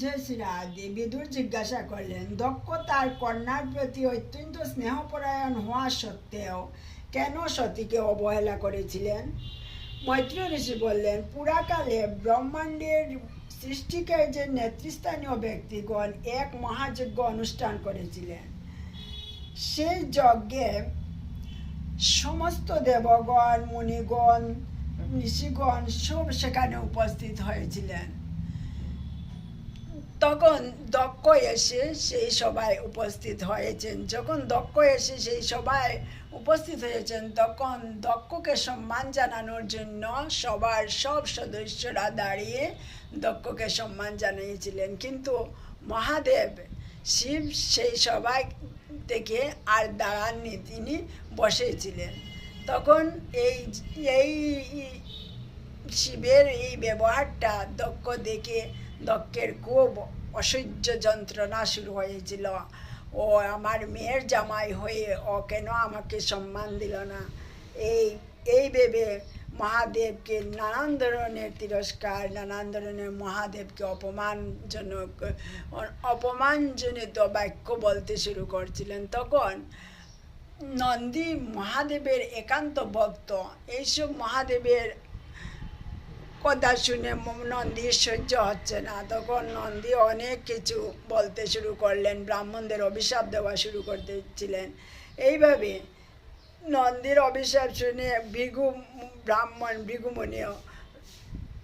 জয় শ্রীরাধে বিদুর জিজ্ঞাসা করলেন দক্ষ তার কন্যার প্রতি অত্যন্ত স্নেহপরায়ণ হওয়া সত্ত্বেও কেন সতীকে অবহেলা করেছিলেন? মৈত্রী ঋষি বললেন, পুরাকালে ব্রহ্মাণ্ডের সৃষ্টিকার্যের নেতৃস্থানীয় ব্যক্তিগণ এক মহাযজ্ঞ অনুষ্ঠান করেছিলেন, সেই যজ্ঞে সমস্ত দেবগণ, মুনিগণ, ঋষিগণ সব সেখানে উপস্থিত হয়েছিলেন। তখন দক্ষ এসে সেই সভায় উপস্থিত হয়েছেন। যখন দক্ষ এসে সেই সভায় উপস্থিত হয়েছেন, তখন দক্ষকে সম্মান জানানোর জন্য সবার সব সদস্যরা দাঁড়িয়ে দক্ষকে সম্মান জানিয়েছিলেন। কিন্তু মহাদেব শিব সেই সভায় থেকে আর দাঁড়াননি, তিনি বসেছিলেন। তখন এই এই শিবের এই ব্যবহারটা দক্ষ দেখে দক্ষের খুব অসহ্য যন্ত্রণা শুরু হয়েছিল। ও আমার মেয়ের জামাই হয়ে ও কেন আমাকে সম্মান দিল না? এই এই ভেবে মহাদেবকে নানান ধরনের তিরস্কার, নানান ধরনের মহাদেবকে অপমানজনক, অপমানজনিত বাক্য বলতে শুরু করছিলেন। তখন নন্দী মহাদেবের একান্ত ভক্ত। এইসব মহাদেবের কথা শুনে নন্দীর সহ্য হচ্ছে না তখন নন্দী অনেক কিছু বলতে শুরু করলেন ব্রাহ্মণদের অভিশাপ দেওয়া শুরু করতেছিলেন এইভাবে নন্দীর অভিশাপ শুনে ভৃগু ব্রাহ্মণ ভৃগুমুনিও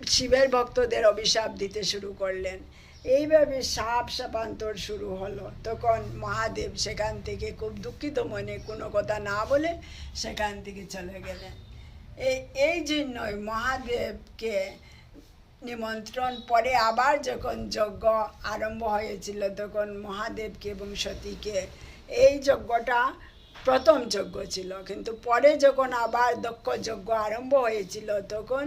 শিবের ভক্তদের অভিশাপ দিতে শুরু করলেন। এইভাবে সাপ সাপান্তর শুরু হলো। তখন মহাদেব সেখান থেকে খুব দুঃখিত মনে কোনো কথা না বলে সেখান থেকে চলে গেলেন এই জন্যই মহাদেবকে নিমন্ত্রণ পরে আবার যখন যজ্ঞ আরম্ভ হয়েছিল, তখন মহাদেবকে এবং সতীকে এই যজ্ঞটা প্রথম যজ্ঞ ছিল। কিন্তু পরে যখন আবার দক্ষ যজ্ঞ আরম্ভ হয়েছিল, তখন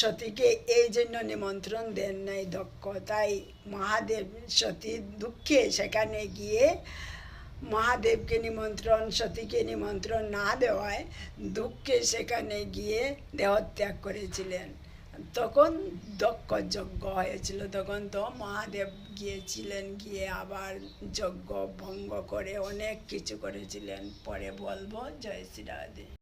সতীকে এই জন্য নিমন্ত্রণ দেন নাই দক্ষ। তাই মহাদেব সতী দুঃখে সেখানে গিয়ে মহাদেবকে নিমন্ত্রণ, সতীকে নিমন্ত্রণ না দেওয়ায় দুঃখে সেখানে গিয়ে দেহত্যাগ করেছিলেন। তখন দক্ষ যজ্ঞ হয়েছিল। তখন তো মহাদেব গিয়েছিলেন, গিয়ে আবার যজ্ঞ ভঙ্গ করে অনেক কিছু করেছিলেন। পরে বলব, জয় শ্রী রাধে